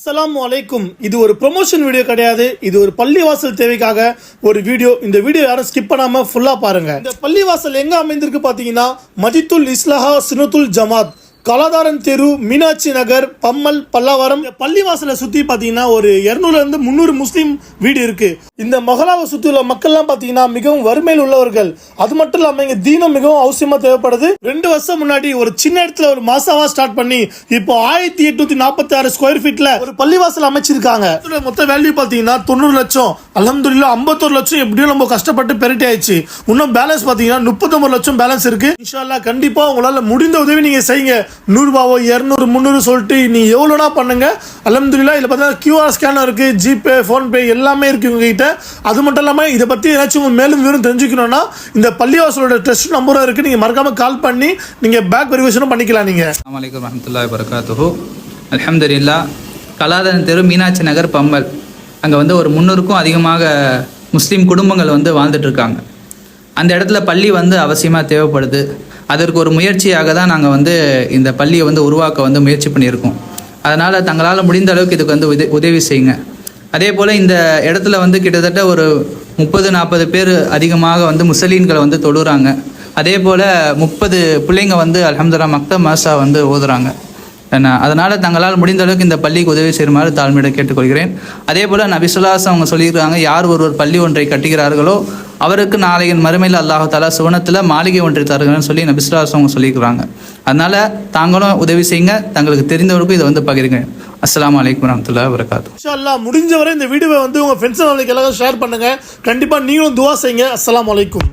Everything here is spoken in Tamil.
அஸ்லாம் வலைக்கும் இது ஒரு ப்ரொமோஷன் வீடியோ கிடையாது. இது ஒரு பள்ளிவாசல் தேவைக்காக ஒரு வீடியோ இந்த வீடியோ யாரும் ஸ்கிப் பண்ணாம ஃபுல்லா பாருங்க. இந்த பள்ளிவாசல் எங்க அமைந்திருக்கு பாத்தீங்கன்னா மதித்துல் இஸ்லஹா சினத்துல் ஜமாத். கலாதாரன் தெரு மீனாட்சி நகர் பம்மல் பல்லாவரம். பள்ளிவாசலை சுத்தி பாத்தீங்கன்னா ஒரு 200 இருந்து முந்நூறு முஸ்லீம் வீடு இருக்கு. இந்த மொகலாவை சுத்தி உள்ள மக்கள்லாம் பாத்தீங்கன்னா மிகவும் வறுமையில் உள்ளவர்கள். அது மட்டும் இல்லாம இங்க தீனம் மிகவும் அவசியமா தேவைப்படுது. ரெண்டு வருஷம் முன்னாடி ஒரு சின்ன இடத்துல ஒரு மாசாவா ஸ்டார்ட் பண்ணி இப்போ ஆயிரத்தி எட்நூத்தி நாற்பத்தி ஆறு ஸ்கொயர் ஃபீட்ல ஒரு பள்ளிவாசல் அமைச்சிருக்காங்க. மொத்த வேல்யூ பாத்தீங்கன்னா தொண்ணூறு லட்சம். அலமதுல்லா ஐம்பத்தொரு லட்சம் எப்படியும் நம்ம கஷ்டப்பட்டு பெருட்டி ஆயிடுச்சு இன்னும் பேலன்ஸ் பாத்தீங்கன்னா முப்பத்தொன்பது லட்சம் பேலன்ஸ் இருக்கு. இன்ஷால்லா கண்டிப்பா உங்களால முடிந்த உதவி நீங்க செய்யுங்க. நூறுபாவோ இரநூறு முந்நூறு சொல்லிட்டு நீ எவ்வளோனா பண்ணுங்க? அலமதுல்லா இதில் பார்த்தா கியூஆர் ஸ்கேனர் இருக்குது ஜிபே ஃபோன்பே எல்லாமே இருக்குது உங்ககிட்ட அது மட்டும் இல்லாமல் இதை பற்றி ஏதாச்சும் உங்கள் மேலும் விவரம் தெரிஞ்சுக்கணும்னா இந்த பள்ளிவாசலோட டெஸ்ட் நம்பரும் இருக்குது நீங்கள் மறக்காமல் கால் பண்ணி நீங்கள் பேக் வெரிஃபிகேஷனும் பண்ணிக்கலாம் நீங்கள் அஸ்ஸலாமு அலைக்கும் வரமத்துல்லாஹி வரகாத்துஹு கலாதரன் தெரு மீனாட்சி நகர் பம்பல் அங்கே வந்து ஒரு முந்நூறுக்கும் அதிகமாக முஸ்லீம் குடும்பங்கள் வந்து வாழ்ந்துட்டுருக்காங்க அந்த இடத்துல பள்ளி வந்து அவசியமாக தேவைப்படுது. அதற்கு ஒரு முயற்சியாக தான் நாங்கள் வந்து இந்த பள்ளியை வந்து உருவாக்க வந்து முயற்சி பண்ணியிருக்கோம். அதனால் தங்களால் முடிந்த அளவுக்கு இதுக்கு வந்து உத உதவி செய்யுங்க. அதே போல் இந்த இடத்துல வந்து கிட்டத்தட்ட ஒரு முப்பது நாற்பது பேர் அதிகமாக வந்து முசலீன்களை வந்து தொழுறாங்க. அதே போல் முப்பது பிள்ளைங்க வந்து அலமதுல்லா மக்த மாசா வந்து ஓதுறாங்க. என்ன அதனால் தங்களால் முடிந்த அளவுக்கு இந்த பள்ளிக்கு உதவி செய்யுமாறு தாழ்மையிட கேட்டுக்கொள்கிறேன். அதே போல் நபிசுல்லாஸ் அவங்க சொல்லியிருக்காங்க யார் ஒருவர் பள்ளி ஒன்றை கட்டுகிறார்களோ அவருக்கு நாளைய மறுமையில் அல்லாஹ் சுவனத்தில் மாளிகை ஒன்றை தருகிறேன்னு சொல்லி நபிசுல்லாஸ் சொல்லியிருக்கிறாங்க. அதனால் தாங்களும் உதவி செய்யுங்க. தங்களுக்கு தெரிந்தவருக்கும் இதை வந்து பகிருங்க. அஸ்லாம் வலைக்கம் வரமத்துல்லா வரகாத்து இன்ஷா அல்லாஹ் முடிஞ்ச வரை இந்த வீடியோவை வந்து உங்க ஃப்ரெண்ட்ஸ் எல்லாரும் ஷேர் பண்ணுங்க. கண்டிப்பா நீங்களும் துவா செய்யுங்க. அஸ்லாம் அலைக்கும்.